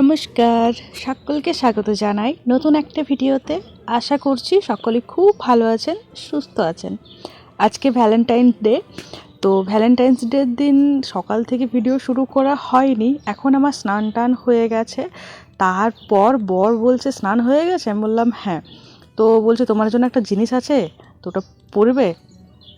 নমস্কার, সকলকে স্বাগত জানাই নতুন একটা ভিডিওতে। আশা করছি সকলে খুব ভালো আছেন, সুস্থ আছেন। আজকে ভ্যালেন্টাইন্স ডে তো ভ্যালেন্টাইন্স ডের দিন সকাল থেকে ভিডিও শুরু করা হয়নি, এখন আমার স্নান টান হয়ে গেছে। তারপর বর বলছে, স্নান হয়ে গেছে? আমি বললাম হ্যাঁ। তো বলছে, তোমার জন্য একটা জিনিস আছে? তো ওটা পরবে?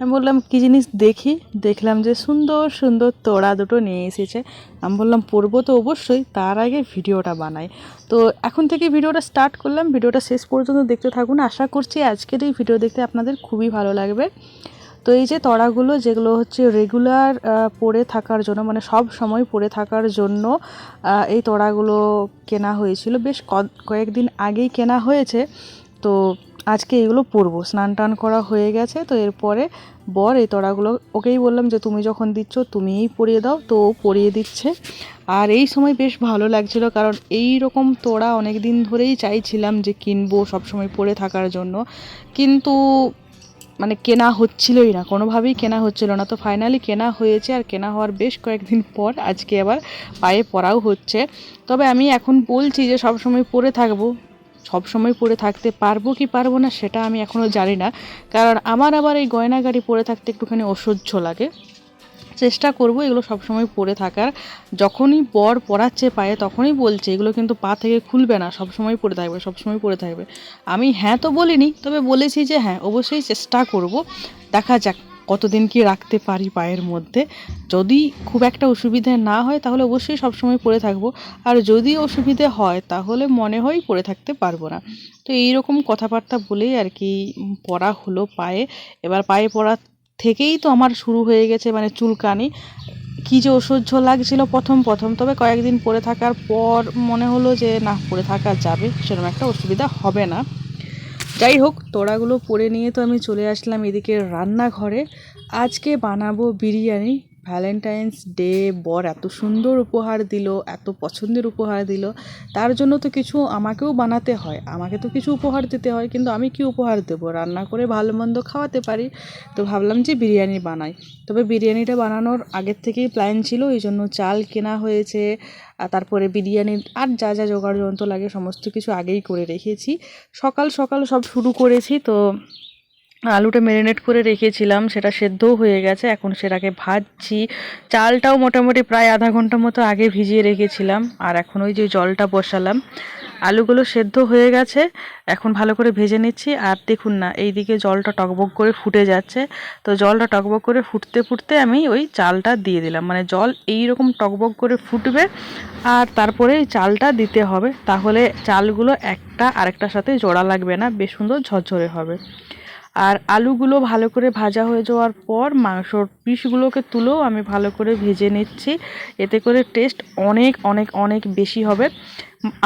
আমি বললাম, কী জিনিস দেখি? দেখলাম যে সুন্দর সুন্দর তোড়া দুটো নিয়ে এসেছে। আমি বললাম, পরবো তো অবশ্যই, তার আগে ভিডিওটা বানাই। তো এখন থেকে ভিডিওটা স্টার্ট করলাম। ভিডিওটা শেষ পর্যন্ত দেখতে থাকুন। আশা করছি আজকের এই ভিডিও দেখতে আপনাদের খুবই ভালো লাগবে। তো এই যে তড়াগুলো, যেগুলো হচ্ছে রেগুলার পরে থাকার জন্য মানে সব সময় পরে থাকার জন্য এই তড়াগুলো কেনা হয়েছিল। বেশ কয়েকদিন আগেই কেনা হয়েছে। তো আজকে এগুলো পরবো। স্নান টান করা হয়ে গেছে, তো এরপরে বর এই তড়াগুলো, ওকেই বললাম যে তুমি যখন দিচ্ছ তুমিই পরিয়ে দাও, তো ও পরিয়ে দিচ্ছে। আর এই সময় বেশ ভালো লাগছিল, কারণ এই রকম তোড়া অনেক দিন ধরেই চাইছিলাম যে কিনবো সব সময় পরে থাকার জন্য। কিন্তু মানে কেনা হচ্ছিলই না, কোনোভাবেই কেনা হচ্ছিল না। তো ফাইনালি কেনা হয়েছে আর কেনা হওয়ার বেশ কয়েকদিন পর আজকে আবার পায়ে পরাও হচ্ছে। তবে আমি এখন বলছি যে সব সময় পরে থাকব। সব সময় পরে থাকতে পারব কি পারব না সেটা আমি এখনও জানি না। কারণ আমার আবার এই গয়নাগাড়ি পরে থাকতে একটুখানি অসহ্য লাগে। চেষ্টা করব এগুলো সবসময় পরে থাকার। যখনই বর পরাচ্ছে পায়ে তখনই বলছে, এগুলো কিন্তু পা থেকে খুলবে না, সবসময় পরে থাকবে, সবসময় পরে থাকবে। আমি হ্যাঁ তো বলিনি, তবে বলেছি যে হ্যাঁ অবশ্যই চেষ্টা করব। দেখা যাক। কতদিন কি রাখতে পারি পায়ের মধ্যে? যদি খুব একটা অসুবিধে না হয়, তাহলে অবশ্যই সবসময় পরে থাকব। আর যদি অসুবিধে হয়, তাহলে মনে হয় পরে থাকতে পারব না। তো এই রকম কথাবার্তা বলেই আর কি পরা হলো পায়ে। এবার পায়ে পরা থেকেই তো আমার শুরু হয়ে গেছে মানে চুলকানি। কী যে অসহ্য লাগছিল প্রথম প্রথম। তবে কয়েকদিন পরে থাকার পর মনে হলো যে, না পরে থাকা যাবে, সেরকম একটা অসুবিধা হবে না। যাই হোক তোড়াগুলো পরে নিয়ে তো আমি চলে আসলাম এদিকে রান্নাঘরে। আজকে বানাবো বিরিয়ানি। ভ্যালেন্টাইন্স ডে বর এত সুন্দর উপহার দিল, এত পছন্দের উপহার দিল। তার জন্য তো কিছু আমাকেও বানাতে হয়, আমাকে তো কিছু উপহার দিতে হয়, কিন্তু আমি কি উপহার দেবো? রান্না করে ভালো মন্দ খাওয়াতে পারি। তো ভাবলাম যে বিরিয়ানি বানাই। তবে বিরিয়ানিটা বানানোর আগের থেকেই প্ল্যান ছিল, এই জন্য চাল কেনা হয়েছে আর তারপরে বিরিয়ানির আর যা যা জোগাড় যন্ত্র লাগে, সমস্ত কিছু আগেই করে রেখেছি। সকাল সকাল সব শুরু করেছি, তো আলুটা ম্যারিনেট করে রেখেছিলাম, সেটা সেদ্ধও হয়ে গেছে, এখন সেটাকে ভাজছি। চালটাও মোটামুটি প্রায় আধা ঘণ্টা মতো আগে ভিজিয়ে রেখেছিলাম, আর এখন ওই যে জলটা বসালাম। আলুগুলো সেদ্ধ হয়ে গেছে, এখন ভালো করে ভেজে নিচ্ছি, আর দেখুন না এই দিকে জলটা টকবক করে ফুটে যাচ্ছে। তো জলটা টকবক করে ফুটতে ফুটতে আমি ওই চালটা দিয়ে দিলাম মানে জল এই রকম টকবক করে ফুটবে, আর তারপরে চালটা দিতে হবে। তাহলে চালগুলো একটা আরেকটার সাথে জোড়া লাগবে না, বেশ সুন্দর ঝরঝরে হবে। আর আলুগুলো ভালো করে ভাজা হয়ে যাওয়ার পর মাংসর পিসগুলোকে তুলেও আমি ভালো করে ভেজে নিচ্ছি। এতে করে টেস্ট অনেক অনেক অনেক বেশি হবে।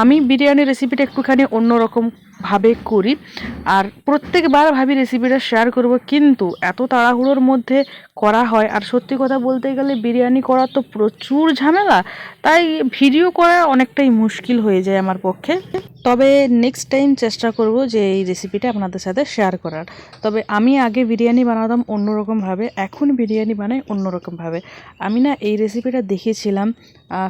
আমি বিরিয়ানির রেসিপিটা একটুখানি অন্যরকম ভাবে করি, আর প্রত্যেকবার ভাবি রেসিপিটা শেয়ার করব, কিন্তু এত তাড়াহুড়োর মধ্যে করা হয়। আর সত্যি কথা বলতে গেলে বিরিয়ানি করা তো প্রচুর ঝামেলা, তাই ভিডিও করা অনেকটাই মুশকিল হয়ে যায় আমার পক্ষে। তবে নেক্সট টাইম চেষ্টা করব যে এই রেসিপিটা আপনাদের সাথে শেয়ার করার। তবে আমি আগে বিরিয়ানি বানাতাম অন্যরকমভাবে এখন বিরিয়ানি বানাই অন্যরকমভাবে আমি না এই রেসিপিটা দেখেছিলাম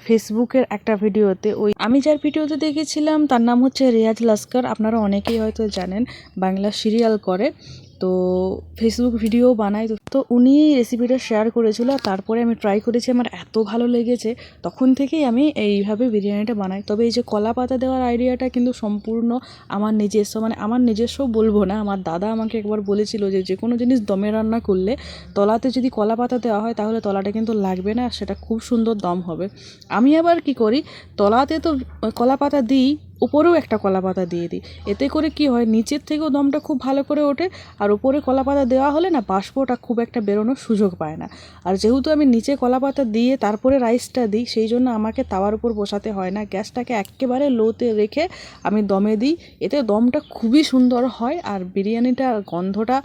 ফেসবুকের একটা ভিডিওতে ওই আমি যার ভিডিওতে দেখেছিলাম, তার নাম হচ্ছে রিয়াজ লস্কর। আপনারা অনেকেই হয়তো জানেন, বাংলা সিরিয়াল করে। তো ফেসবুক ভিডিও বানাই তো- উনি রেসিপিটা শেয়ার করেছিল তারপরে আমি ট্রাই করেছি, আমার এত ভালো লেগেছে। তখন থেকেই আমি এইভাবে বিরিয়ানিটা বানাই। তবে এই যে কলা পাতা দেওয়ার আইডিয়াটা কিন্তু সম্পূর্ণ আমার নিজস্ব মানে আমার নিজস্ব বলব না। আমার দাদা আমাকে একবার বলেছিল যে যে কোনো জিনিস দমে রান্না করলে তলাতে যদি কলা পাতা দেওয়া হয়, তাহলে তলাটা কিন্তু লাগবে না সেটা খুব সুন্দর দম হবে। আমি আবার কি করি, তলাতে তো কলা পাতা দিই উপরেও একটা কলা পাতা দিয়ে দিই। এতে করে কি হয়, নিচের থেকেও দমটা খুব ভালো করে ওঠে আর উপরে কলা পাতা দেওয়া হলে না বাষ্পটা খুব একটা বেরোনোর সুযোগ পায় না। আর যেহেতু আমি নিচে কলা পাতা দিয়ে তারপরে রাইসটা দিই, সেই জন্য আমাকে তাওয়ার উপর বসাতে হয় না। গ্যাসটাকে একেবারে লোতে রেখে আমি দমে দিই। এতে দমটা খুবই সুন্দর হয় আর বিরিয়ানিটা গন্ধটা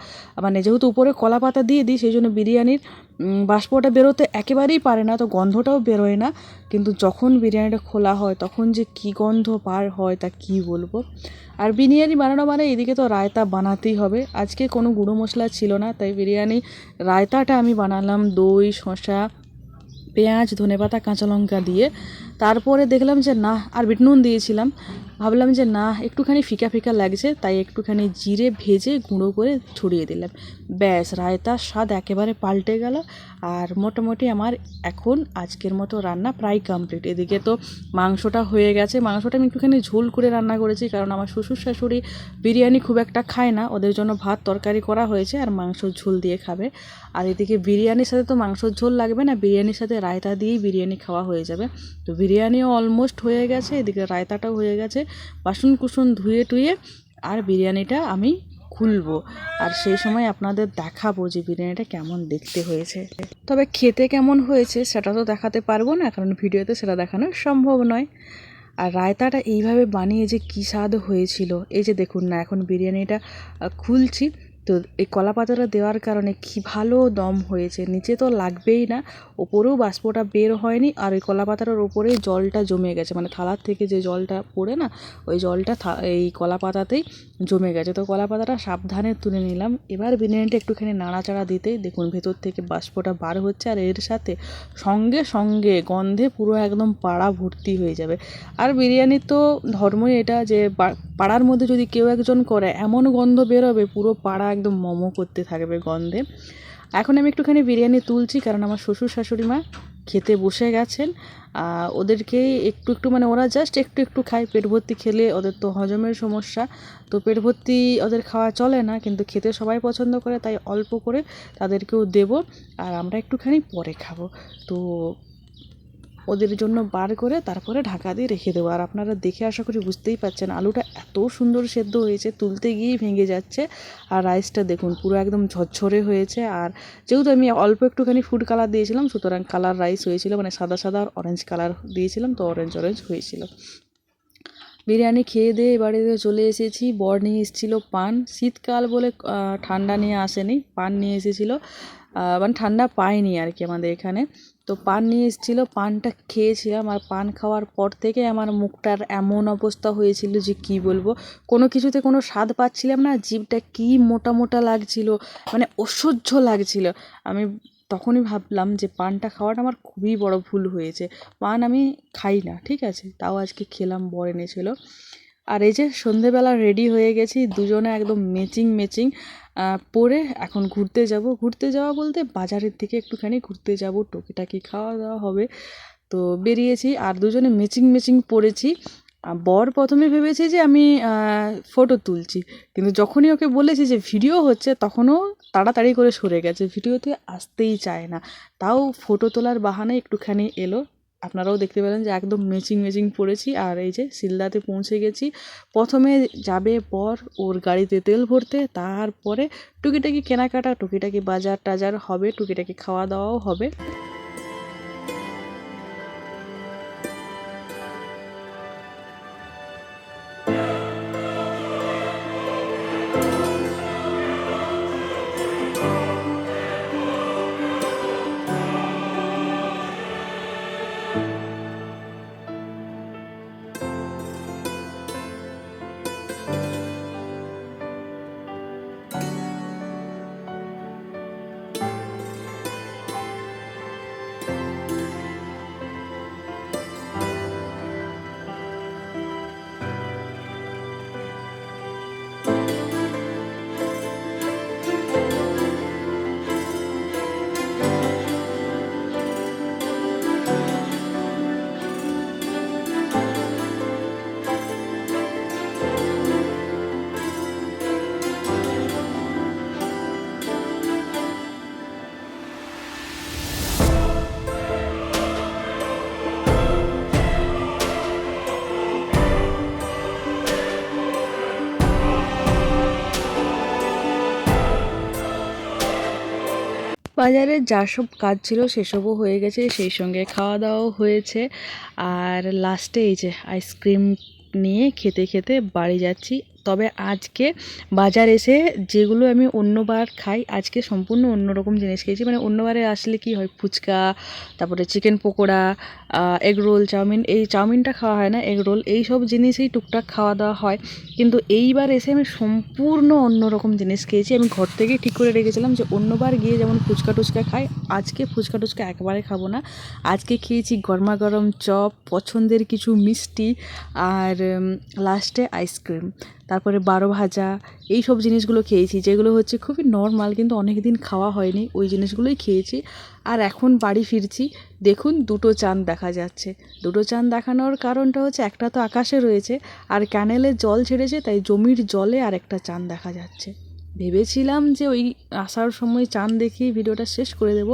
মানে যেহেতু উপরে কলা পাতা দিয়ে দিই, সেই জন্য বিরিয়ানির বাষ্পটা বেরোতে একেবারেই পারে না, তো গন্ধটাও বেরোয় না। কিন্তু যখন বিরিয়ানিটা খোলা হয়, তখন যে কী গন্ধ পার হয় তা কী বলব? আর বিরিয়ানি বানানো মানে এদিকে তো রায়তা বানাতেই হবে। আজকে কোনো গুঁড়ো মশলা ছিল না, তাই বিরিয়ানি রায়তাটা আমি বানালাম দই, শসা, পেঁয়াজ, ধনেপাতা, কাঁচা লঙ্কা দিয়ে। তারপরে দেখলাম যে না আর বিট নুন দিয়েছিলাম। ভাবলাম যে না একটুখানি ফিকা ফিকা লাগছে, তাই একটুখানি জিরে ভেজে গুঁড়ো করে ছড়িয়ে দিলাম। ব্যাস রায়তার স্বাদ একেবারে পাল্টে গেল আর মোটামুটি আমার এখন আজকের মতো রান্না প্রায় কমপ্লিট এদিকে তো মাংসটা হয়ে গেছে, মাংসটা আমি একটুখানি ঝোল করে রান্না করেছি, কারণ আমার শ্বশুর শাশুড়ি বিরিয়ানি খুব একটা খায় না, ওদের জন্য ভাত তরকারি করা হয়েছে আর মাংসর ঝোল দিয়ে খাবে। আর এদিকে বিরিয়ানির সাথে তো মাংসর ঝোল লাগবে না, বিরিয়ানির সাথে রায়তা দিয়েই বিরিয়ানি খাওয়া হয়ে যাবে। তো বিরিয়ানিও অলমোস্ট হয়ে গেছে, এদিকে রায়তাটাও হয়ে গেছে। বাসন কুসন ধুয়ে টুয়ে আর বিরিয়ানিটা আমি খুলবো। আর সেই সময় আপনাদের দেখাবো যে বিরিয়ানিটা কেমন দেখতে হয়েছে। তবে খেতে কেমন হয়েছে সেটা তো দেখাতে পারব না, কারণ ভিডিওতে সেটা দেখানো সম্ভব নয়। আর রায়তাটা এইভাবে বানিয়ে যে কী স্বাদ হয়েছিল, এই যে দেখুন না, এখন বিরিয়ানিটা খুলছি। তো এই কলা পাতাটা দেওয়ার কারণে কী ভালো দম হয়েছে? নিচে তো লাগবেই না, ওপরেও বাষ্পটা বের হয়নি আর ওই কলা পাতাটার ওপরেই জলটা জমে গেছে। মানে থালার থেকে যে জলটা পড়ে না, ওই জলটা এই কলা পাতাতেই জমে গেছে। তো কলা পাতাটা সাবধানে তুলে নিলাম। এবার বিরিয়ানিটা একটুখানি নাড়াচাড়া দিতেই দেখুন ভেতর থেকে বাষ্পটা বার হচ্ছে আর এর সাথে সঙ্গে সঙ্গে গন্ধে পুরো একদম পাড়া ভর্তি হয়ে যাবে। আর বিরিয়ানির তো ধর্মই এটা যে পাড়ার মধ্যে যদি কেউ একজন করে, এমন গন্ধ বেরোবে পুরো পাড়া একদম মোমো করতে থাকবে গন্ধে। এখন আমি একটুখানি বিরিয়ানি তুলছি, কারণ আমার শ্বশুর শাশুড়ি মা খেতে বসে গেছেন। ওদেরকে একটু একটু মানে ওরা জাস্ট একটু একটু খায়, পেট ভর্তি খেলে ওদের তো হজমের সমস্যা। তো পেট ভর্তি ওদের খাওয়া চলে না, কিন্তু খেতে সবাই পছন্দ করে, তাই অল্প করে তাদেরকেও দেব। আর আমরা একটুখানি পরে খাব। তো ওদের জন্য বার করে তারপরে ঢাকা দিয়ে রেখে দেবো। আর আপনারা দেখে আশা করি বুঝতেই পাচ্ছেন আলুটা এত সুন্দর সেদ্ধ হয়েছে, তুলতে গিয়েই ভেঙে যাচ্ছে। আর রাইসটা দেখুন, পুরো একদম ঝরঝরে হয়েছে। আর যেহেতু আমি অল্প একটুখানি ফুড কালার দিয়েছিলাম, সুতরাং কালার রাইস হয়েছিল মানে সাদা সাদা আর অরেঞ্জ কালার দিয়েছিলাম, তো অরেঞ্জ অরেঞ্জ হয়েছিল। বিরিয়ানি খেয়ে দিয়ে বাড়িতে চলে এসেছি। বর নিয়ে এসেছিল পান। শীতকাল বলে ঠান্ডা নিয়ে আসেনি, পান নিয়ে এসেছিল। মানে ঠান্ডা পায়নি আর কি আমাদের এখানে। তো পান নিয়ে এসেছিল, পানটা খেয়েছিলাম আর পান খাওয়ার পর থেকে আমার মুখটার এমন অবস্থা হয়েছিল যে কি বলব? কোনো কিছুতে কোনো স্বাদ পাচ্ছিলাম না জিভটা কি মোটা মোটা লাগছিল মানে অসহ্য লাগছিল। আমি তখনই ভাবলাম যে পানটা খাওয়াটা আমার খুবই বড় ভুল হয়েছে। পান আমি খাই না, ঠিক আছে? তাও আজকে খেলাম, বর এনেছিল। আর এই যে সন্ধেবেলা রেডি হয়ে গেছি, দুজনে একদম মেচিং মেচিং পরে এখন ঘুরতে যাব। ঘুরতে যাওয়া বলতে বাজারের দিকে একটুখানি ঘুরতে যাব, টুকিটাকি খাওয়া দাওয়া হবে। তো বেরিয়েছি, আর দুজনে মেচিং মেচিং পড়েছি। বর প্রথমে ভেবেছে যে আমি ফটো তুলছি। কিন্তু যখনই ওকে বলেছি যে ভিডিও হচ্ছে, তখনও তাড়াতাড়ি করে সরে গেছে। ভিডিওতে আসতেই চায় না। তাও ফটো তোলার বাহানায় একটুখানি এলো। আপনারাও দেখতে পেলেন যে একদম মেচিং মেচিং পড়েছি। আর এই যে শিলদাতে পৌঁছে গেছি। প্রথমে যাবে বর ওর গাড়িতে তেল ভরতে। তারপরে টুকিটাকি কেনাকাটা, টুকিটাকি বাজার টাজার হবে, টুকিটাকি খাওয়া দাওয়াও হবে। বাজারে যা সব কাজ ছিল সেসবও হয়ে গেছে, সেই সঙ্গে খাওয়া দাওয়াও হয়েছে। আর লাস্টে এই যে আইসক্রিম নিয়ে খেতে খেতে বাড়ি যাচ্ছি। তবে আজকে বাজার এসে যেগুলো আমি অন্যবার খাই, আজকে সম্পূর্ণ অন্যরকম জিনিস খেয়েছি। মানে অন্যবারে আসলে কি হয়, ফুচকা, তারপরে chicken pakora egg roll chowmein, এই চাউমিনটা খাওয়া হয় না এগ রোল এই সব জিনিসই টুকটাক খাওয়া দাওয়া হয়। কিন্তু এইবার এসে আমি সম্পূর্ণ অন্যরকম জিনিস খেয়েছি। আমি ঘর থেকেই ঠিক করে রেখেছিলাম যে অন্যবার গিয়ে যেমন ফুচকা টুচকা খাই, আজকে ফুচকা টুচকা একবারে খাব না। আজকে খেয়েছি গরমা গরম চপ, পছন্দের কিছু মিষ্টি, আর লাস্টে আইসক্রিম তারপরে বারো ভাজা এই সব জিনিসগুলো খেয়েছি, যেগুলো হচ্ছে খুবই নর্মাল কিন্তু অনেক দিন খাওয়া হয়নি, ওই জিনিসগুলোই খেয়েছি। আর এখন বাড়ি ফিরছি, দেখুন দুটো চাঁদ দেখা যাচ্ছে। দুটো চাঁদ দেখানোর কারণটা হচ্ছে একটা তো আকাশে রয়েছে, আর ক্যানেলে জল ছেড়েছে, তাই জমির জলে আর একটা চাঁদ দেখা যাচ্ছে। ভেবেছিলাম যে ওই আসার সময় চাঁদ দেখেই ভিডিওটা শেষ করে দেব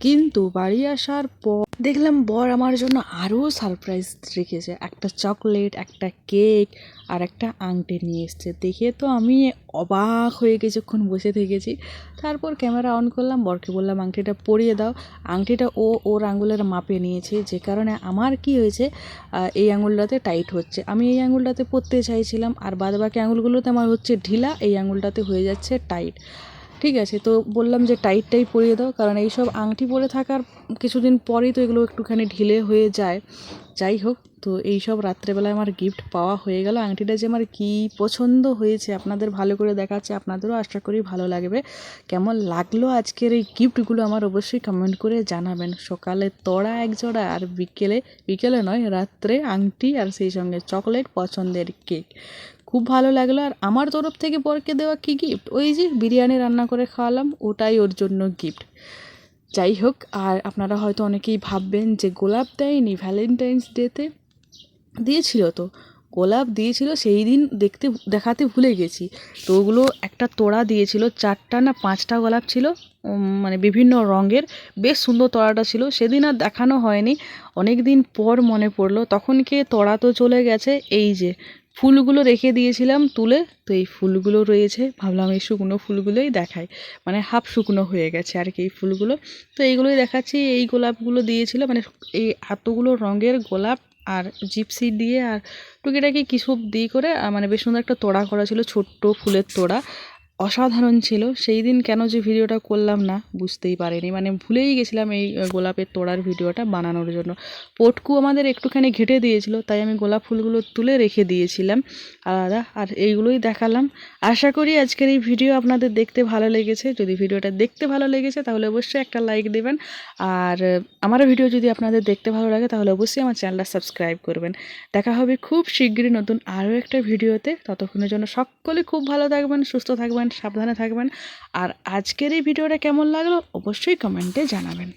কিন্তু বাড়ি আসার পর দেখলাম বর আমার জন্য আরও সারপ্রাইজ রেখেছে। একটা চকলেট একটা কেক আর একটা আংটি নিয়ে এসছে। দেখে তো আমি অবাক হয়ে কিছুক্ষণ বসে থেকেছি। তারপর ক্যামেরা অন করলাম, বরকে বললাম, আংটিটা পরিয়ে দাও। আংটিটা ও ওর আঙুলের মাপে নিয়েছে। যে কারণে আমার কি হয়েছে এই আঙুলটাতে টাইট হচ্ছে। আমি এই আঙুলটাতে পরতে চাইছিলাম, আর বাদ বাকি আঙুলগুলোতে আমার হচ্ছে ঢিলা, এই আঙুলটাতে হয়ে যাচ্ছে টাইট ঠিক আছে, তো বললাম যে টাইটটাই পরিয়ে দাও, কারণ এইসব আংটি পরে থাকার কিছুদিন পরেই তো এগুলো একটুখানি ঢিলে হয়ে যায়। যাই হোক, তো এই সব রাত্রেবেলায় আমার গিফট পাওয়া হয়ে গেল। আংটিটা যে আমার কী পছন্দ হয়েছে আপনাদের ভালো করে দেখাচ্ছে, আপনাদেরও আশা করি ভালো লাগবে। কেমন লাগল আজকের এই গিফটগুলো আমার অবশ্যই কমেন্ট করে জানাবেন। সকালে তড়া এক জোড়া আর বিকেলে বিকেলে নয়, রাত্রে আংটি আর সেই সঙ্গে চকলেট পছন্দের কেক খুব ভালো লাগল। আর আমার তরফ থেকে বরকে দেওয়া কী গিফট ওই যে বিরিয়ানি রান্না করে খাওয়ালাম, ওটাই ওর জন্য গিফট যাই হোক, আর আপনারা হয়তো অনেকেই ভাববেন যে গোলাপ দেয়নি ভ্যালেন্টাইন্স ডেতে দিয়েছিল তো, গোলাপ দিয়েছিল, সেই দিন দেখতে, দেখাতে ভুলে গেছি। তো ওগুলো একটা তোড়া দিয়েছিল, চারটা না পাঁচটা গোলাপ ছিল মানে বিভিন্ন রঙের, বেশ সুন্দর তোড়াটা ছিল। সেদিন আর দেখানো হয়নি। অনেক দিন পর মনে পড়ল, তখন কে তোড়া তো চলে গেছে, এই যে ফুলগুলো রেখে দিয়েছিলাম তুলে, তো এই ফুলগুলো রয়েছে। ভাবলাম এই শুকনো ফুলগুলোই দেখাই। মানে হাফ শুকনো হয়ে গেছে আর কি এই ফুলগুলো। তো এইগুলোই দেখাচ্ছি। এই গোলাপগুলো দিয়েছিল মানে এই এতগুলো রঙের গোলাপ আর জিপসি দিয়ে আর টুকিটাকি কিছু দিয়ে করে মানে বেশ সুন্দর একটা তোড়া করা ছিল, ছোট্ট ফুলের তোড়া। অসাধারণ ছিল। সেই দিন কেন যে ভিডিওটা করলাম না, বুঝতেই পারিনি। মানে ভুলেই গেছিলাম এই গোলাপের তোড়ার ভিডিওটা বানানোর জন্য। পটকু আমাদের একটুখানি ঘেটে দিয়েছিল, তাই আমি গোলাপ ফুলগুলো তুলে রেখে দিয়েছিলাম। আলাদা আর এইগুলোই দেখালাম। আশা করি আজকের এই ভিডিও আপনাদের দেখতে ভালো লেগেছে। যদি ভিডিওটা দেখতে ভালো লেগেছে, তাহলে অবশ্যই একটা লাইক দেবেন। আর, আমার ভিডিও যদি আপনাদের দেখতে ভালো লাগে, তাহলে অবশ্যই আমার চ্যানেলটা সাবস্ক্রাইব করবেন। দেখা হবে খুব শীঘ্রই নতুন আরও একটা ভিডিওতে। ততক্ষণের জন্য সকলে খুব ভালো থাকবেন, সুস্থ থাকবেন। সাবধানে থাকবেন। আর আজকের এই ভিডিওটা কেমন লাগল অবশ্যই কমেন্টে জানাবেন।